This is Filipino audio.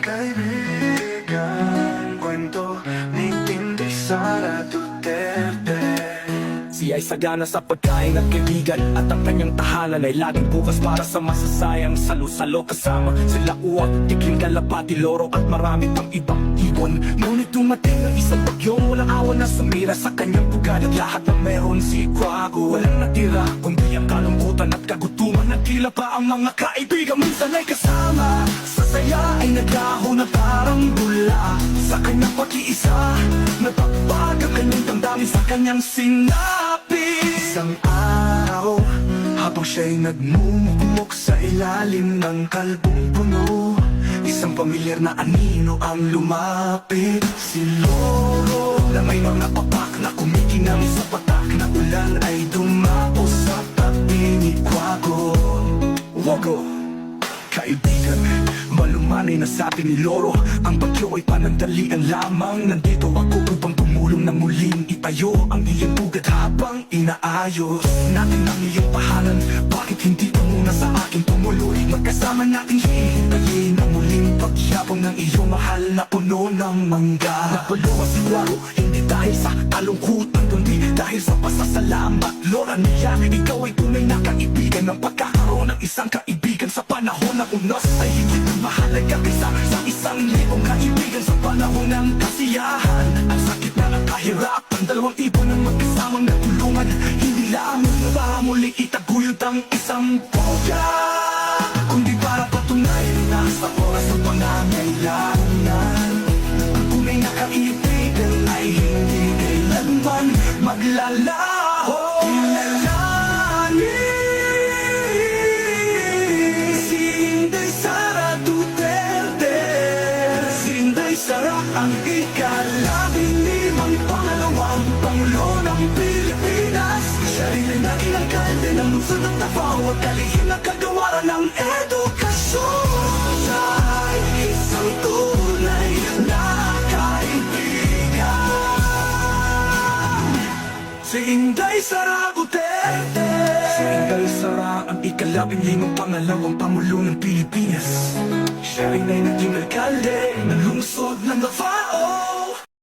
kaibigan Kwento ni Tinday Sara Duterte. Siya ay sagana sa pagkain at kaibigan At ang kanyang tahanan ay laging bukas para sa masasayang Salo-salo. Kasama sila uwak, tikling kalapati, loro At marami pang ibang ibon. Ngunit dumating ang isang bagyong walang awan na sumira Sa kanyang pugad. At lahat ng meron si Quago Walang natira, kundi ang kalungkutan at kagutuman. At tila pa ang mga kaibigan minsan ay kasama. Sa saya ay naglaho na parang bula. Sa kanyang pag-iisa Nagpapag ang kanyang damdamin sa kanyang sinabi Isang araw Habang siya'y nagmumukmok sa ilalim ng kalbong puno Isang pamilyar na anino ang lumapit. Si Loro na may mga na kumikinang sa patak na ulan Ay dumapo sa tabi ni Quago Wago malumanay na sabi ni Loro Ang bagyo ay panandalian lamang. Nandito ako upang tumulong na muling itayo Ang iyong habang inaayos Natin ang iyong pahalan Bakit hindi ka muna sa akin tumuloy? Magkasama natin hihintayin Ang muling pagyabong ng iyong mahal na puno ng mangga. Napuluwa si Waro, hindi dahil sa kalungkutan Kundi dahil sa pasasalamat. Lora niya, ikaw ay tunay na kaibigan. Ng pagkakaroon ng isang kaibigan Sa panahon ng unos ay na mahalaga Kaysa sa isang libong kaibigan Sa panahon ng kasiyahan. Ang sakit na ng kahirapan Dalawang ibon ang magkasamang nagtulungan Hindi lamang na muling itaguyod ang isang boga Kundi para patunayan na sa oras ng pangangailangan. Ang tunay na kaibigan ay hindi kailanman maglalaho ang ikalabing limang pangalawang Pangulo ng Pilipinas. Siya rin ay naging alkalde ng lungsod ng Davao At kalihim na kagawaran ng edukasyon. Ay isang tunay na kaibigan. Si Inday Sara Duterte. Si Inday Sara ang ikalabing limang pangalawang Pangulo ng Pilipinas Siya ay naging alkalde ng lungsod ng Davao